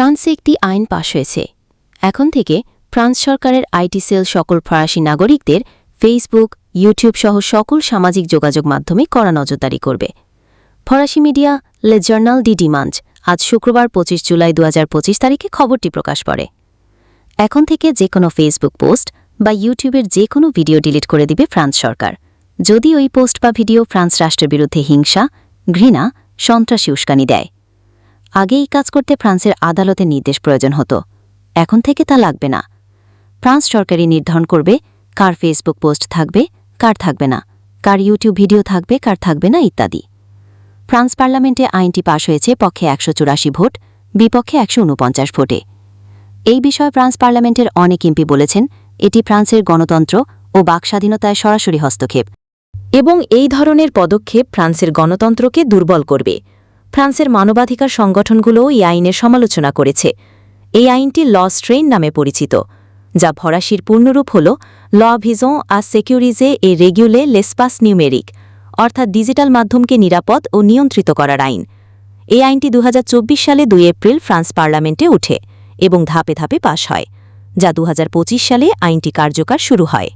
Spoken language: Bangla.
ফ্রান্সে একটি আইন পাশ হয়েছে। এখন থেকে ফ্রান্স সরকারের আইটি সেল সকল ফরাসি নাগরিকদের ফেসবুক, ইউটিউব সহ সকল সামাজিক যোগাযোগ মাধ্যমে কড়া নজরদারি করবে। ফরাসি মিডিয়া লে জার্নাল ডি ডিমাঞ্জ আজ শুক্রবার পঁচিশ জুলাই দু হাজার পঁচিশ তারিখে খবরটি প্রকাশ করে। এখন থেকে যে কোনো ফেসবুক পোস্ট বা ইউটিউবের যে কোনো ভিডিও ডিলিট করে দিবে ফ্রান্স সরকার। যদি ওই পোস্ট বা ভিডিও ফ্রান্স রাষ্ট্রের বিরুদ্ধে হিংসা, ঘৃণা, সন্ত্রাসী উস্কানি দেয় আগে এই কাজ করতে ফ্রান্সের আদালতের নির্দেশ প্রয়োজন হতো। এখন থেকে তা লাগবে না। ফ্রান্স সরকারই নির্ধারণ করবে কার ফেসবুক পোস্ট থাকবে, কার থাকবে না, কার ইউটিউব ভিডিও থাকবে, কার থাকবে না ইত্যাদি। ফ্রান্স পার্লামেন্টে আইনটি পাশ হয়েছে পক্ষে একশো চুরাশি ভোট, বিপক্ষে একশো উনপঞ্চাশ ভোটে। এই বিষয়ে ফ্রান্স পার্লামেন্টের অনেক এমপি বলেছেন, এটি ফ্রান্সের গণতন্ত্র ও বাকস্বাধীনতায় সরাসরি হস্তক্ষেপ। এবং এই ধরনের পদক্ষেপ ফ্রান্সের গণতন্ত্রকে দুর্বল করবে। ফ্রান্সের মানবাধিকার সংগঠনগুলোও এই আইনের সমালোচনা করেছে। এই আইনটি ল স্ট্রেইন নামে পরিচিত, যা ফরাসির পূর্ণরূপ হল ল ভিজন আ সেকিউরিজে এ রেগুলে লেসপাস নিউমেরিক, অর্থাৎ ডিজিটাল মাধ্যমকে নিরাপদ ও নিয়ন্ত্রিত করার আইন। এই আইনটি দু হাজার চব্বিশ সালে দুই এপ্রিল ফ্রান্স পার্লামেন্টে উঠে এবং ধাপে ধাপে পাশ হয়, যা দু হাজার পঁচিশ সালে আইনটি কার্যকর শুরু হয়।